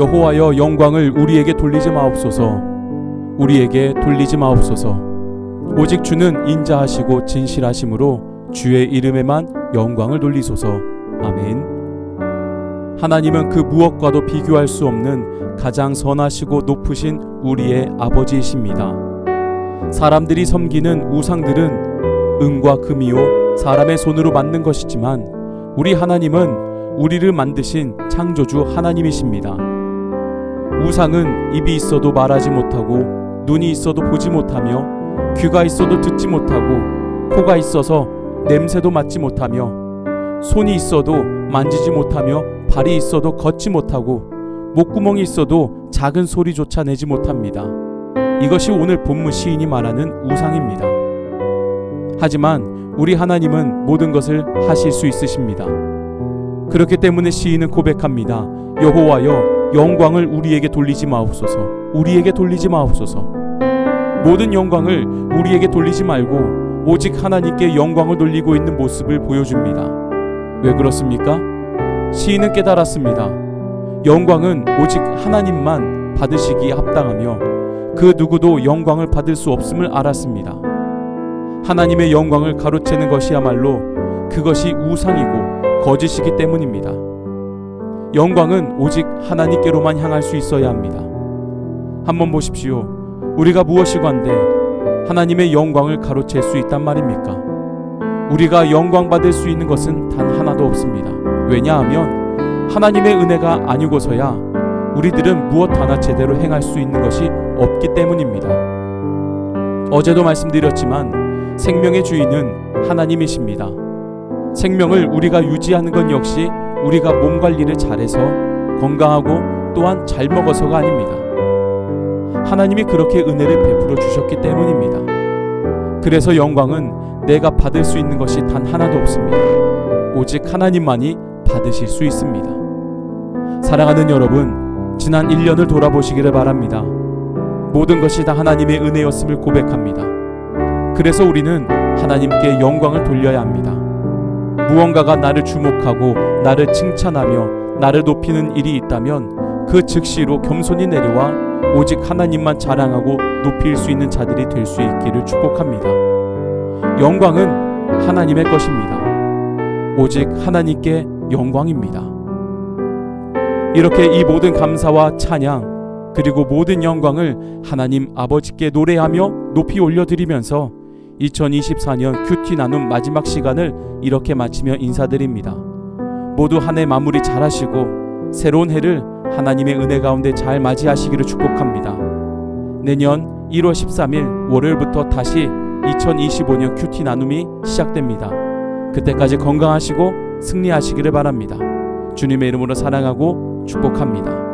여호와여 영광을 우리에게 돌리지 마옵소서. 우리에게 돌리지 마옵소서. 오직 주는 인자하시고 진실하심으로 주의 이름에만 영광을 돌리소서. 아멘. 하나님은 그 무엇과도 비교할 수 없는 가장 선하시고 높으신 우리의 아버지이십니다. 사람들이 섬기는 우상들은 은과 금이요 사람의 손으로 만든 것이지만 우리 하나님은 우리를 만드신 창조주 하나님이십니다. 우상은 입이 있어도 말하지 못하고 눈이 있어도 보지 못하며 귀가 있어도 듣지 못하고 코가 있어서 냄새도 맡지 못하며 손이 있어도 만지지 못하며 발이 있어도 걷지 못하고 목구멍이 있어도 작은 소리조차 내지 못합니다. 이것이 오늘 본문 시인이 말하는 우상입니다. 하지만 우리 하나님은 모든 것을 하실 수 있으십니다. 그렇기 때문에 시인은 고백합니다. 여호와여 영광을 우리에게 돌리지 마옵소서. 우리에게 돌리지 마옵소서. 모든 영광을 우리에게 돌리지 말고 오직 하나님께 영광을 돌리고 있는 모습을 보여줍니다. 왜 그렇습니까? 시인은 깨달았습니다. 영광은 오직 하나님만 받으시기에 합당하며 그 누구도 영광을 받을 수 없음을 알았습니다. 하나님의 영광을 가로채는 것이야말로 그것이 우상이고 거짓이기 때문입니다. 영광은 오직 하나님께로만 향할 수 있어야 합니다. 한번 보십시오. 우리가 무엇이관데 하나님의 영광을 가로챌 수 있단 말입니까? 우리가 영광 받을 수 있는 것은 단 하나도 없습니다. 왜냐하면 하나님의 은혜가 아니고서야 우리들은 무엇 하나 제대로 행할 수 있는 것이 없기 때문입니다. 어제도 말씀드렸지만 생명의 주인은 하나님이십니다. 생명을 우리가 유지하는 건 역시 우리가 몸 관리를 잘해서 건강하고 또한 잘 먹어서가 아닙니다. 하나님이 그렇게 은혜를 베풀어 주셨기 때문입니다. 그래서 영광은 내가 받을 수 있는 것이 단 하나도 없습니다. 오직 하나님만이 받으실 수 있습니다. 사랑하는 여러분, 지난 1년을 돌아보시기를 바랍니다. 모든 것이 다 하나님의 은혜였음을 고백합니다. 그래서 우리는 하나님께 영광을 돌려야 합니다. 무언가가 나를 주목하고 나를 칭찬하며 나를 높이는 일이 있다면 그 즉시로 겸손히 내려와 오직 하나님만 자랑하고 높일 수 있는 자들이 될 수 있기를 축복합니다. 영광은 하나님의 것입니다. 오직 하나님께 영광입니다. 이렇게 이 모든 감사와 찬양 그리고 모든 영광을 하나님 아버지께 노래하며 높이 올려드리면서 2024년 큐티 나눔 마지막 시간을 이렇게 마치며 인사드립니다. 모두 한 해 마무리 잘 하시고 새로운 해를 하나님의 은혜 가운데 잘 맞이하시기를 축복합니다. 내년 1월 13일 월요일부터 다시 2025년 큐티 나눔이 시작됩니다. 그때까지 건강하시고 승리하시기를 바랍니다. 주님의 이름으로 사랑하고 축복합니다.